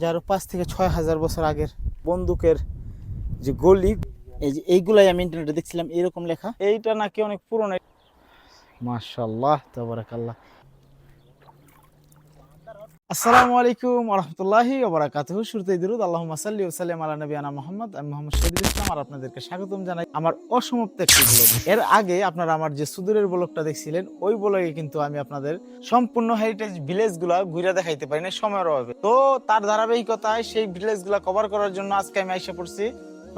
যার পাঁচ থেকে ছয় হাজার বছর আগের বন্দুকের যে গলি, এই যে এইগুলাই আমি ইন্টারনেটে দেখছিলাম, এরকম লেখা। এইটা নাকি অনেক পুরনো। মাশাল্লাহ তাবারাকাল্লাহ। আসসালামু আলাইকুম রহমতুল্লাহি ওবরাকাতুহু। শুরুতেই দিরুদ, আল্লাহুম্মা সাল্লি ওয়া সাল্লিম আলা নবিয়ানা মুহাম্মদ। আমি মোহাম্মদ শহীদুল ইসলাম আর আপনাদেরকে স্বাগতম জানাই আমার অসমাপ্ত একটি ব্লগ এর আগে আপনারা আমার যে সুদূরের ব্লগটা দেখছিলেন, ওই ব্লগে কিন্তু আমি আপনাদের সম্পূর্ণ হেরিটেজ ভিলেজগুলা ঘুরে দেখাইতে পারি না সময়ের অভাবে। তো তার ধারাবাহিকতায় সেই ভিলেজগুলা কভার করার জন্য আজকে আমি আইসা পড়ছি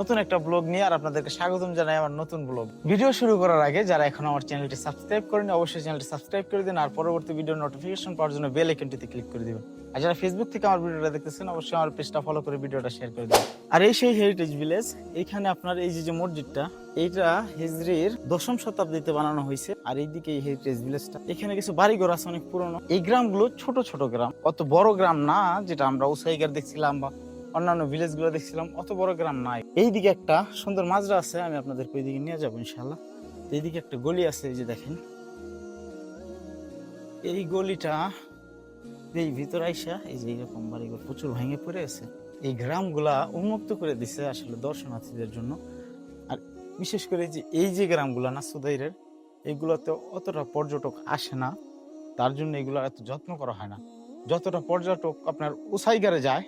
নতুন একটা ব্লগ নিয়ে আর আপনাদেরকে স্বাগতম জানাই আমার নতুন ব্লগ। ভিডিও শুরু করার আগে যারা এখন আমার চ্যানেলটি সাবস্ক্রাইব করেনি অবশ্যই চ্যানেলটি সাবস্ক্রাইব করে দিন আর পরবর্তী ভিডিও নোটিফিকেশন পাওয়ার জন্য বেল আইকনটিতে ক্লিক করে দিবেন। আর যারা ফেসবুক থেকে আমার ভিডিওটা দেখতেছেন, অবশ্যই আমার পেজটা ফলো করে ভিডিওটা শেয়ার করে দিন আর এই সেই হেরিটেজ ভিলেজ এইখানে আপনার এই যে যে মসজিদটা, এইটা হিজরির দশম শতাব্দীতে বানানো হয়েছে। আর এইদিকে এই হেরিটেজ ভিলেজটা এখানে কিছু বাড়িঘর আছে অনেক পুরনো। এই গ্রামগুলো ছোট ছোট গ্রাম। অত বড় গ্রাম না, যেটা আমরা উসাইগার দেখছিলাম বা অন্যান্য ভিলেজগুলো দেখছিলাম, অত বড় গ্রাম নাই। এইদিকে একটা সুন্দর মাজরা আছে, আমি আপনাদেরকে ওইদিকে নিয়ে যাব ইনশাল্লাহ এইদিকে একটা গলি আছে, এই যে দেখেন। এই গলিটা এই ভিতর আইসা, এই যে এইরকম বাড়িগুলো প্রচুর ভেঙে পড়ে আছে। এই গ্রামগুলা উন্মুক্ত করে দিছে আসলে দর্শনার্থীদের জন্য। আর বিশেষ করে যে, এই যে গ্রামগুলা না, সুদাইরের এইগুলোতে অতটা পর্যটক আসে না। তার জন্য এগুলো এত যত্ন করা হয় না। যতটা পর্যটক আপনার উসাইগারে যায়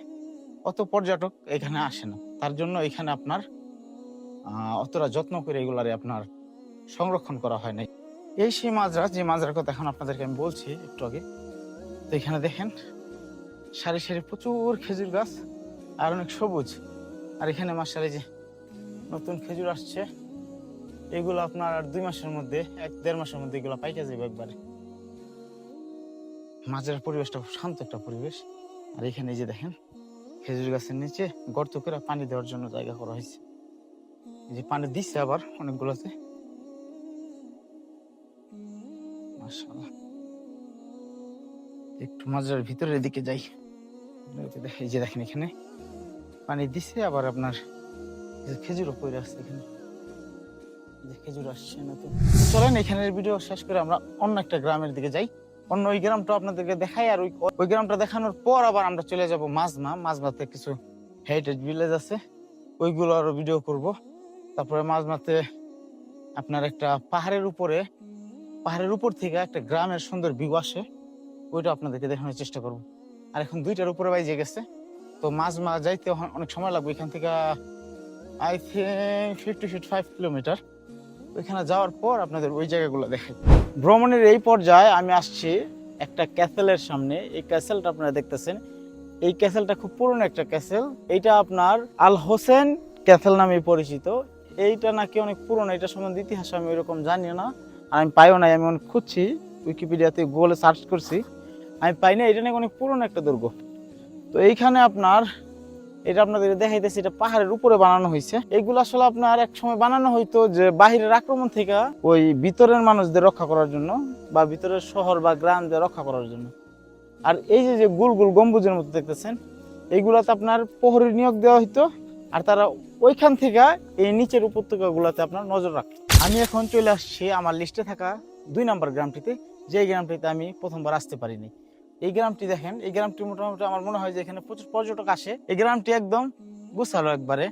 অত পর্যটক এখানে আসে না। তার জন্য এখানে আপনার অতটা যত্ন করে এগুলারে আপনার সংরক্ষণ করা হয় নাই। এই সেই মাজরা যে মাজরার কথা এখন আপনাদেরকে আমি বলছি একটু আগে, তো এখানে দেখেন, সারি সারি প্রচুর খেজুর গাছ আর অনেক সবুজ। আর এখানে মাসারে যে নতুন খেজুর আসছে, এগুলো আপনার আর দুই মাসের মধ্যে, এক দেড় মাসের মধ্যে এগুলো পাইকে যাবে একবারে। মাঝের পরিবেশটা খুব শান্ত একটা পরিবেশ। আর এখানে যে দেখেন খেজুর গাছের নিচে গর্ত করে পানি দেওয়ার জন্য জায়গা করা হয়েছে। যে পানি দিচ্ছে আবার অনেকগুলোতে। একটু মাজার ভিতরের দিকে যাই। এই যে দেখেন এখানে পানি দিচ্ছে আবার আপনার খেজুরও পড়ে আসছে এখানে। খেজুর আসছে না তো চলেন এখানের ভিডিও শেষ করে আমরা অন্য একটা গ্রামের দিকে যাই। অন্য ওই গ্রামটা আপনাদেরকে দেখাই, আর ওই গ্রামটা দেখানোর পর আবার আমরা চলে যাব মাজমা মাজমাতে কিছু হেরিটেজ ভিলেজ আছে। ওইগুলো আরও ভিডিও করব। তারপরে মাজমাতে আপনার একটা পাহাড়ের উপরে পাহাড়ের উপর থেকে একটা গ্রামের সুন্দর ভিউ আসে। ওইটা আপনাদেরকে দেখানোর চেষ্টা করব। আর এখন দুইটার উপরে বাইজে গেছে। তো মাজমা যাইতে অনেক সময় লাগবে এখান থেকে I think fifty feet five kilometre ওইখানে যাওয়ার পর আপনাদের ওই জায়গাগুলো দেখে ভ্রমণের এই পর্যায়ে আমি আসছি একটা ক্যাসেলের সামনে। এই ক্যাসেলটা আপনারা দেখতেছেন। এই ক্যাসেলটা খুব পুরনো একটা ক্যাসেল। এইটা আপনার আল হোসেন ক্যাসেল নামে পরিচিত। এইটা নাকি অনেক পুরনো এটা সম্বন্ধে ইতিহাস আমি ওইরকম জানি না। আর আমি পাইও নাই, আমি অনেক খুঁজছি। উইকিপিডিয়াতে গুগলে সার্চ করছি। আমি পাই না এটা নাকি অনেক পুরনো একটা দুর্গ। তো এইখানে আপনার এটা আপনাদের দেখাইতেছি, এটা পাহাড়ের উপরে বানানো হয়েছে এগুলো আসলে আপনার এক সময় বানানো হইতো যে বাহিরের আক্রমণ থেকে ওই ভিতরের মানুষদের রক্ষা করার জন্য বা ভিতরের শহর বা গ্রামদের রক্ষা করার জন্য। আর এই যে যে গুল গুল গম্বুজের মতো দেখতেছেন এইগুলাতে আপনার প্রহরী নিয়োগ দেওয়া হইতো, আর তারা ওইখান থেকে এই নিচের উপত্যকা গুলাতে আপনার নজর রাখতো। আমি এখন চলে আসছি আমার লিস্টে থাকা দুই নম্বর গ্রামটিতে যে গ্রামটিতে আমি প্রথমবার আসতে পারিনি। এই গ্রামটি দেখেন, এই গ্রামটি মোটামুটি আমার মনে হয় যে এখানে প্রচুর পর্যটক আসে। এই গ্রামটি একদম গুছালো একবারে।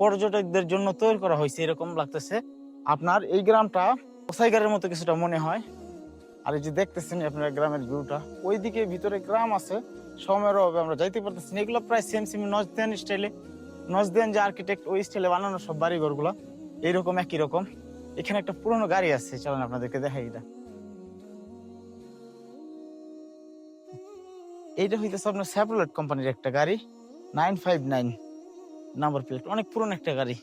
পর্যটকদের জন্য তৈরি করা হয়েছে, এরকম লাগতেছে। আপনার এই গ্রামটা ওসাইগারের মতো কিছুটা মনে হয়। আর এই যে দেখতেছেন আপনার গ্রামের ভিউটা, ওইদিকে ভিতরে গ্রাম আছে। সময়ের অভাবে আমরা যাইতে পারতেছি না। এগুলো প্রায় সেম সেম নজদেন স্টাইলে নজদেন যে আর্কিটেক্ট ওই স্টাইলে বানানো সব বাড়ি ঘরগুলো এইরকম একই রকম। এখানে একটা পুরনো গাড়ি আছে, চলেন আপনাদেরকে দেখাই এটা। এইটা হইতেছে আপনার স্যাপলেট কোম্পানির একটা গাড়ি nine five nine number plate অনেক পুরনো একটা গাড়ি।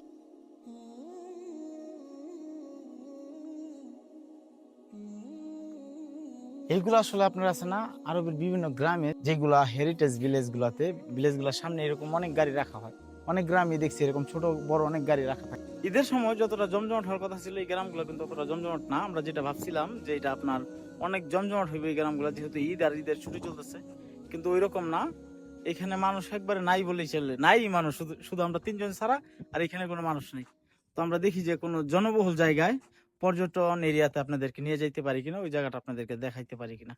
এইগুলো আসলে আপনার আছে না, আরবের বিভিন্ন গ্রামে যেগুলা হেরিটেজ ভিলেজ গুলাতে ভিলেজগুলার সামনে এরকম অনেক গাড়ি রাখা হয়। অনেক গ্রামে দেখছি এরকম ছোট, বড় অনেক গাড়ি রাখা থাকে। ঈদের সময় যতটা জমজমাট হওয়ার কথা ছিল এই গ্রামগুলো কিন্তু অতটা জমজমাট না। আমরা যেটা ভাবছিলাম যে এটা আপনার অনেক জমজমাট হইবে এই গ্রামগুলো, যেহেতু ঈদ আর ঈদের ছুটি চলতেছে। কিন্তু ওই রকম না। এখানে মানুষ একবারে নাই বলেই চলে। নাই মানুষ, শুধু শুধু আমরা তিনজন ছাড়া আর এখানে কোনো মানুষ নেই। তো আমরা দেখি যে কোনো জনবহুল জায়গায় পর্যটন এরিয়াতে আপনাদেরকে নিয়ে যাইতে পারি কিনা, ওই জায়গাটা আপনাদেরকে দেখাইতে পারি কিনা।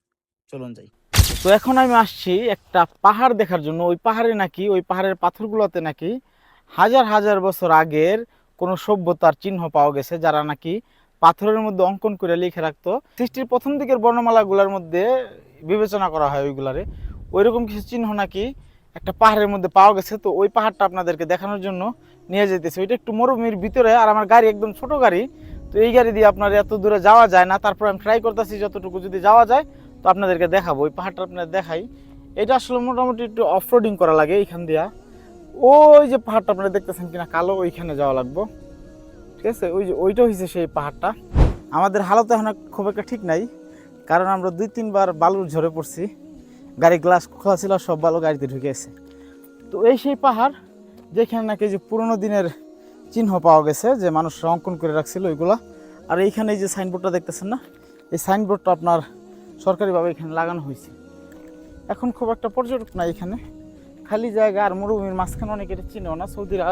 চলুন যাই। তো এখন আমি আসছি একটা পাহাড় দেখার জন্য। ওই পাহাড়ে নাকি, ওই পাহাড়ের পাথরগুলোতে নাকি হাজার হাজার বছর আগের কোনো সভ্যতার চিহ্ন পাওয়া গেছে, যারা নাকি পাথরের মধ্যে অঙ্কন করে লিখে রাখতো। সৃষ্টির প্রথম দিকের বর্ণমালাগুলোর মধ্যে বিবেচনা করা হয় ওইগুলারে। ওইরকম কিছু চিহ্ন নাকি একটা পাহাড়ের মধ্যে পাওয়া গেছে, তো ওই পাহাড়টা আপনাদেরকে দেখানোর জন্য নিয়ে যেতেছে ওইটা একটু মরুভূমির ভিতরে, আর আমার গাড়ি একদম ছোট গাড়ি, তো এই গাড়ি দিয়ে আপনার এত দূরে যাওয়া যায় না। তারপর আমি ট্রাই করতেছি যতটুকু যদি যাওয়া যায়, তো আপনাদেরকে দেখাবো। ওই পাহাড়টা আপনাদের দেখাই। এটা আসলে মোটামুটি একটু অফরোডিং করা লাগে এইখান দিয়া। ওই যে পাহাড়টা আপনারা দেখতেছেন কিনা, কালো ওইখানে যাওয়া লাগবো। ঠিক আছে? ওই যে ওইটা হয়েছে সেই পাহাড়টা। আমাদের হালত এখন খুব একটা ঠিক নাই, কারণ আমরা দুই তিনবার বালুর ঝরে পড়ছি। গাড়ি গ্লাস খোলা ছিল, সব ভালো গাড়িতে ঢুকে গেছে। তো এই সেই পাহাড়, যেখানে নাকি যে পুরোনো দিনের চিহ্ন পাওয়া গেছে, যে মানুষরা অঙ্কন করে রাখছিল ওইগুলা। আর এইখানে এই যে সাইনবোর্ডটা দেখতেছেন না? এই সাইনবোর্ডটা আপনার সরকারিভাবে এখানে লাগানো হয়েছে। এখন খুব একটা পর্যটক নাই এখানে। খালি জায়গা আর মরুভূমির মাঝখানে অনেকে এটা চিনেও না। সৌদিরা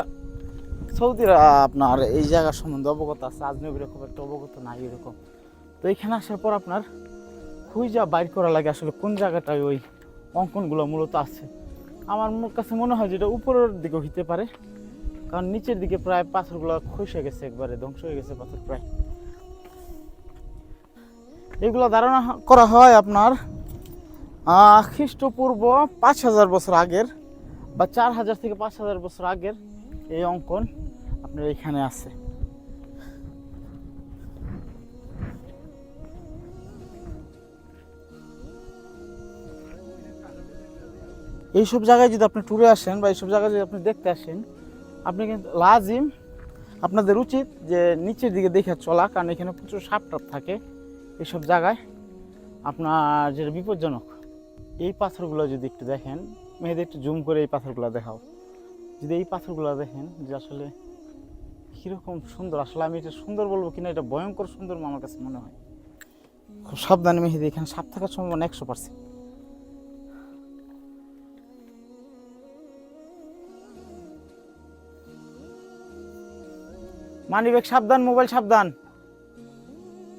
সৌদিরা আপনার এই জায়গা সম্বন্ধে অবগত আছে, আজনবীরা খুব একটা অবগত নাই এরকম। তো এখানে আসার পর আপনার খুঁজা বাইর করা লাগে আসলে কোন জায়গাটায় ওই অঙ্কনগুলো মূলত আছে। আমার কাছে মনে হয় যেটা উপরের দিকে হইতে পারে। কারণ নিচের দিকে প্রায় পাথরগুলো খসে গেছে একবারে, ধ্বংস হয়ে গেছে পাথর প্রায়। এগুলো ধারণা করা হয় আপনার খ্রিস্টপূর্ব পাঁচ হাজার বছর আগের বা চার হাজার থেকে পাঁচ হাজার বছর আগের এই অঙ্কন আপনার এখানে আছে। এইসব জায়গায় যদি আপনি ট্যুরে আসেন বা এইসব জায়গায় যদি আপনি দেখতে আসেন, আপনি কিন্তু লাজিম। আপনাদের উচিত যে নিচের দিকে দেখে চলা, কারণ এখানে প্রচুর সাপ টাপ থাকে এইসব জায়গায়। আপনার যেটা বিপজ্জনক, এই পাথরগুলো যদি একটু দেখেন মেয়েদের একটু জুম করে এই পাথরগুলো দেখাও। যদি এই পাথরগুলো দেখেন যে আসলে কীরকম সুন্দর, আসলে আমি এটা সুন্দর বলব কিনা, এটা ভয়ঙ্কর সুন্দর আমার কাছে মনে হয়। খুব সাবধানে মেহেদি, এখানে সাপ থাকার সম্ভাবনা একশো পার্সেন্ট মানিব্যাগ সাবধান, মোবাইল সাবধান।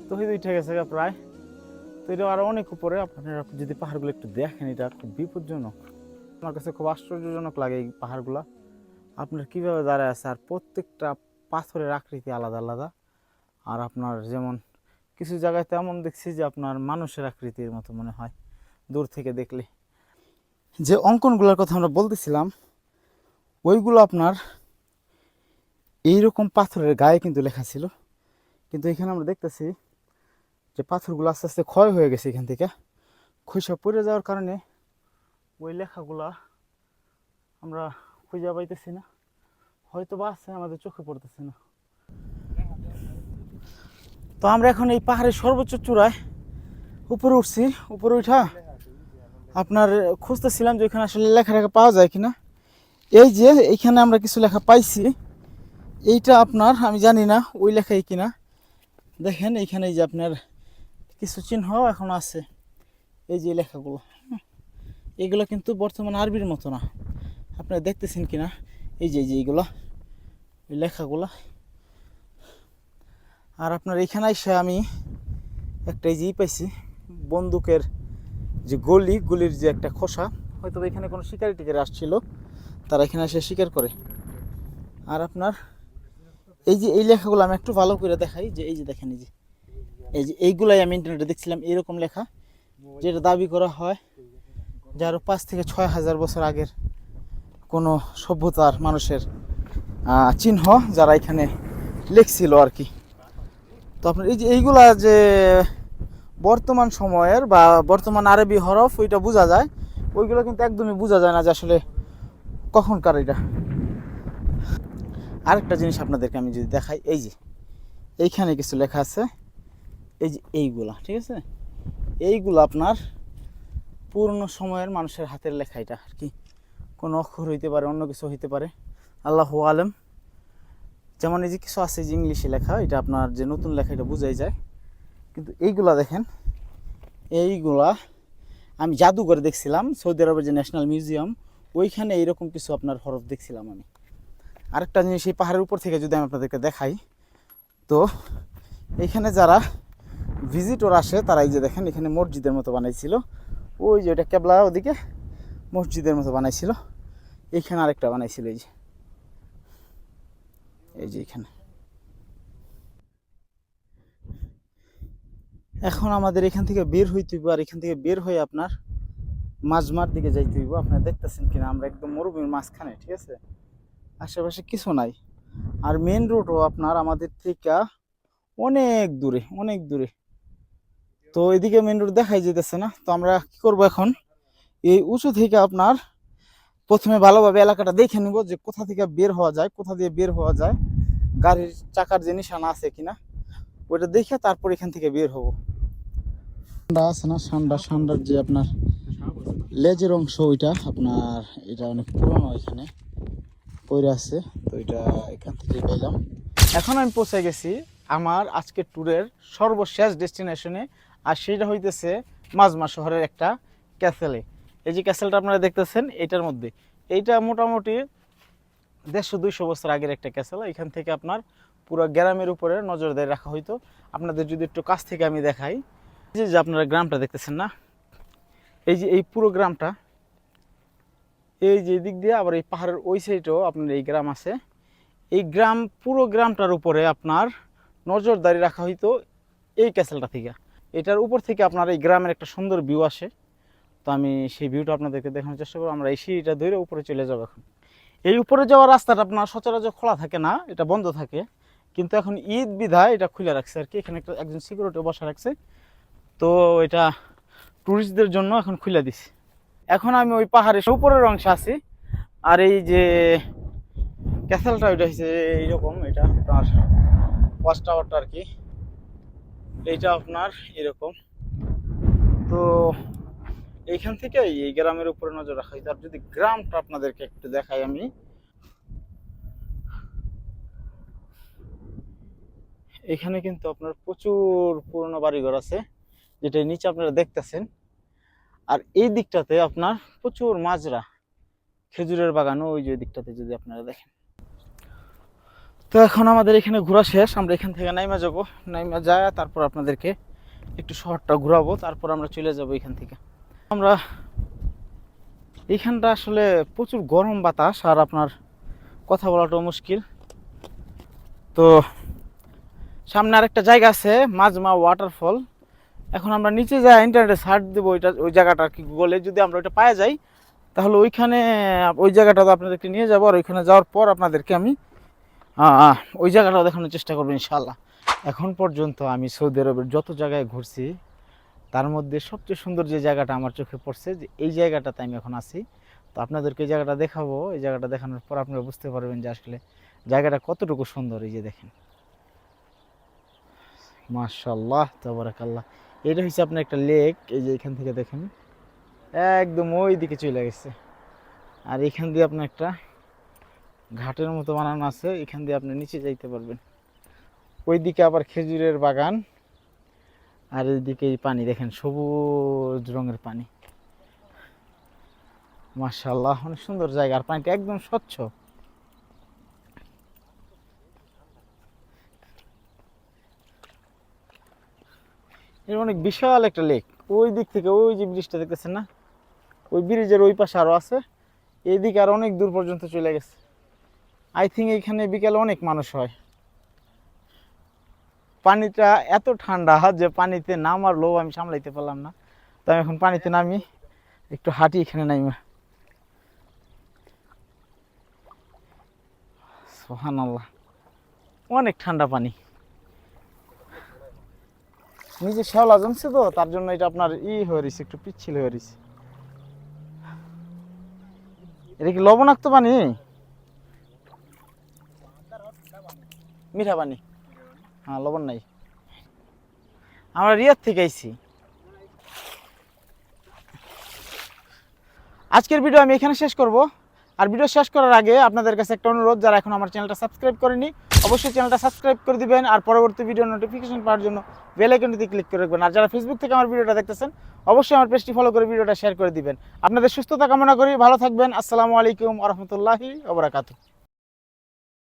তো হয়ে উঠে গেছে প্রায়। তো এটা আরও অনেক উপরে। আপনারা যদি পাহাড়গুলো একটু দেখেন, এটা খুব বিপজ্জনক। আমার কাছে খুব আশ্চর্যজনক লাগে এই পাহাড়গুলা। আপনার কীভাবে দাঁড়ায় আছে? আর প্রত্যেকটা পাথরের আকৃতি আলাদা আলাদা। আর আপনার যেমন কিছু জায়গায় তেমন দেখছি যে আপনার মানুষের আকৃতির মতো মনে হয়, দূর থেকে দেখলে। যে অঙ্কনগুলোর কথা আমরা বলতেছিলাম, ওইগুলো আপনার এইরকম পাথরের গায়ে কিন্তু লেখা ছিল। কিন্তু এখানে আমরা দেখতেছি যে পাথরগুলো আস্তে আস্তে ক্ষয় হয়ে গেছে এখান থেকে। খৈসা পড়ে যাওয়ার কারণে ওই লেখাগুলা আমরা খুঁজে পাইতেছি না। হয়তো বা আছে, আমাদের চোখে পড়তেছে না। তো আমরা এখন এই পাহাড়ের সর্বোচ্চ চূড়ায় উপরে উঠছি। উপরে উঠা আপনার খুঁজতেছিলাম যে ওইখানে আসলে লেখা লেখা পাওয়া যায় কিনা। এই যে এইখানে আমরা কিছু লেখা পাইছি। এইটা আপনার, আমি জানি না, ওই লেখাই কিনা। দেখেন, এইখানে যে আপনার কিছু চিহ্ন এখন আছে। এই যে লেখাগুলো। এগুলো কিন্তু বর্তমান আরবির মতো না। আপনারা দেখতেছেন কিনা? এই যে যে এইগুলো এই লেখাগুলো। আর আপনার এখানে এসে আমি একটা এই যে ই পাইছি, বন্দুকের যে গলি, গুলির যে একটা খোসা হয়তো এখানে কোনো শিকারি টিকারি আসছিল, তারা এখানে এসে শিকার করে। আর আপনার এই যে এই লেখাগুলো আমি একটু ভালো করে দেখাই, যে এই যে দেখেন এই যে এই যে এইগুলাই আমি ইন্টারনেটে দেখছিলাম, এরকম লেখা, যেটা দাবি করা হয় যে আরও পাঁচ থেকে ছয় হাজার বছর আগের কোনো সভ্যতার মানুষের চিহ্ন যারা এখানে লিখছিল আর কি। তো আপনার এই যে এইগুলা যে বর্তমান সময়ের বা বর্তমান আরবি হরফ, ওইটা বোঝা যায়। ওইগুলো কিন্তু একদমই বোঝা যায় না যে আসলে কখনকার এটা। আরেকটা জিনিস আপনাদেরকে আমি যদি দেখাই, এই যে, এইখানে কিছু লেখা আছে, এই যে এইগুলা, ঠিক আছে? এইগুলো আপনার পুরনো সময়ের মানুষের হাতের লেখা এটা, আর কি। কোনো অক্ষর হইতে পারে, অন্য কিছু হইতে পারে। আল্লাহ আলম। যেমন এই যে কিছু আছে যে ইংলিশে লেখা, এটা আপনার যে নতুন লেখা, এটা বোঝাই যায়। কিন্তু এইগুলা দেখেন, এইগুলা আমি জাদুঘরে দেখছিলাম, সৌদি আরবের যে ন্যাশনাল মিউজিয়াম ওইখানে এইরকম কিছু আপনার হরফ দেখছিলাম আমি। আরেকটা জিনিস এই পাহাড়ের উপর থেকে যদি আমি আপনাদেরকে দেখাই, তো এখানে যারা ভিজিটর আসে, তারা এই যে দেখেন, এখানে মসজিদের মতো বানাইছিল। ওই যে ওটা কেবলা ওদিকে মসজিদের মতো বানাইছিল। এইখানে আরেকটা বানাইছিল এই যে। এই যে এখানে। এখন আমাদের এখান থেকে বের হইতে হইব, আর এখান থেকে বের হয়ে আপনার মাঝমার দিকে যাইতে হইব। আপনারা দেখতেছেন কিনা, আমরা একদম মরুভূমির মাঝখানে, ঠিক আছে? আশেপাশে কিছু নাই। আর মেন রোডও আপনার আমাদের থেকে অনেক দূরে অনেক দূরে। তো এদিকে মেন রোড দেখাই যেতেছে না। তো আমরা কি করব এখন? এই উঁচু থেকে আপনার প্রথমে ভালোভাবে এলাকাটা দেখে নিব যে কোথা থেকে বের হওয়া যায়, কোথা দিয়ে বের হওয়া যায়, গাড়ির চাকার যে নিশানা আছে কিনা, ওইটা দেখে তারপর এখান থেকে বের হব। আছে না? সান্ডা সান্ডার যে আপনার লেজের অংশ, ওইটা আপনার, এটা অনেক পুরনো এখানে। পড়ে আছে, তো এটা এখান থেকে পেলাম এখন আমি পৌঁছে গেছি আমার আজকের ট্যুরের সর্বশেষ ডেস্টিনেশনে, আর সেটা হইতেছে মাজমা শহরের একটা ক্যাসেলে। এই যে ক্যাসেলটা আপনারা দেখতেছেন, এটার মধ্যে। এইটা মোটামুটি দেড়শো দুইশো বছর আগের একটা ক্যাসেল, এখান থেকে আপনার পুরো গ্রামের উপরে নজরদারি রাখা হইতো। আপনাদের যদি একটু কাছ থেকে আমি দেখাই যে যে আপনারা গ্রামটা দেখতেছেন না, এই যে এই পুরো গ্রামটা এই যে দিক দিয়ে, আবার এই পাহাড়ের ওই সাইডেও আপনার এই গ্রাম আছে। এই গ্রাম, পুরো গ্রামটার উপরে আপনার নজরদারি রাখা হইতো এই ক্যাসেলটা থেকে। এটার উপর থেকে আপনার এই গ্রামের একটা সুন্দর ভিউ আসে। তো আমি সেই ভিউটা আপনাদেরকে দেখানোর চেষ্টা করব। আমরা এই সিঁড়িটা ধরে উপরে চলে যাব এখন। এই উপরে যাওয়ার রাস্তাটা আপনার সচরাচর খোলা থাকে না, এটা বন্ধ থাকে। কিন্তু এখন ঈদ বিধায় এটা খুলে রাখছে আর কি। এখানে একটা, একজন সিকিউরিটি বসা রাখছে। তো এটা ট্যুরিস্টদের জন্য এখন খুলে দিছে। এখন আমি ওই পাহাড়ের উপরের অংশে আছি। আর এই যে ক্যাসেলটা ওইটা হচ্ছে এইরকম এটা আপনার ওয়াচ টাওয়ারটা আর কি। এইটা আপনার এরকম। তো এইখান থেকে এই গ্রামের উপরে নজর রাখা হয়েছে আর যদি গ্রামটা আপনাদেরকে একটু দেখাই আমি। এখানে কিন্তু আপনার প্রচুর পুরনো বাড়িঘর আছে, যেটা নিচে আপনারা দেখতেছেন। আর এই দিকটাতে আপনার প্রচুর মাজরা। খেজুরের বাগানও ওই যে দিকটাতে যদি আপনারা দেখেন। তো এখন আমাদের এখানে ঘোরা শেষ, আমরা এখান থেকে নাইমা যাব। নাইমা যায়, তারপর আপনাদেরকে একটু শহরটা ঘোরাবো, তারপর আমরা চলে যাব এখান থেকে। আমরা এইখানটা আসলে প্রচুর গরম বাতাস, আর আপনার কথা বলাটাও মুশকিল। তো সামনে আরেকটা জায়গা আছে, মাজমা ওয়াটারফল। এখন আমরা নিচে যাই ইন্টারনেটে সার্চ দেবো, ওইটা, ওই জায়গাটা কি গুগলে যদি আমরা ওইটা পাওয়া যাই, তাহলে ওইখানে, ওই জায়গাটা তো আপনাদেরকে নিয়ে যাব, আর ওইখানে যাওয়ার পর আপনাদেরকে আমি ওই জায়গাটাও দেখানোর চেষ্টা করব ইনশাল্লাহ এখন পর্যন্ত আমি সৌদি আরবের যত জায়গায় ঘুরছি, তার মধ্যে সবচেয়ে সুন্দর যে জায়গাটা আমার চোখে পড়ছে, যে এই জায়গাটাতে আমি এখন আছি। তো আপনাদেরকে এই জায়গাটা দেখাবো, এই জায়গাটা দেখানোর পর আপনারা বুঝতে পারবেন যে আসলে জায়গাটা কতটুকু সুন্দর, এই যে দেখেন। মাশাল্লাহ তাবারাকাল্লাহ। এটা হচ্ছে আপনার একটা লেক, এই যে এখান থেকে দেখেন। একদম ওই দিকে চলে গেছে। আর এখান দিয়ে আপনার একটা ঘাটের মতো বানানো আছে, এখান দিয়ে আপনি নিচে যাইতে পারবেন। ওই দিকে আবার খেজুরের বাগান, আর এইদিকে এই পানি, দেখেন সবুজ রঙের পানি। মাশাল্লাহ অনেক সুন্দর জায়গা, আর পানিটা একদম স্বচ্ছ। এটা অনেক বিশাল একটা লেক ওই দিক থেকে ওই যে ব্রিজটা দেখতেছেন না? ওই ব্রিজের ওই পাশে আরও আছে। এইদিকে আর অনেক দূর পর্যন্ত চলে গেছে। আই থিঙ্ক এখানে বিকেলে অনেক মানুষ হয়। পানিটা এত ঠান্ডা যে পানিতে নামার লোভ আমি সামলাইতে পারলাম না। তো আমি এখন পানিতে নামি, একটু হাঁটি এখানে নামি সোহান অনেক ঠান্ডা পানি। নিজে শ্যাওলা জমছে তো, তার জন্য এটা আপনার ই হয়ে রয়েছে একটু পিচ্ছিল হয়ে রয়েছে এটা কি লবণাক্ত পানি? মিঠা পানি। হ্যাঁ লবণ নাই। আমরা রিয়াদ থেকে আইছি। আজকের ভিডিও আমি এখানে শেষ করব। আর ভিডিও শেষ করার আগে আপনাদের কাছে একটা অনুরোধ, যারা এখন আমার চ্যানেলটা সাবস্ক্রাইব করেনি অবশ্যই চ্যানেলটা সাবস্ক্রাইব করে দিবেন আর পরবর্তী ভিডিও নোটিফিকেশন পাওয়ার জন্য বেল আইকনটিতে ক্লিক করে রাখবেন। আর যারা ফেসবুক থেকে আমার ভিডিওটা দেখতেছেন, অবশ্যই আমার পেজটি ফলো করে ভিডিওটা শেয়ার করে দিবেন। আপনাদের সুস্থতা কামনা করি, ভালো থাকবেন। আসসালামু আলাইকুম রহমতুল্লাহি ওবরাকাতু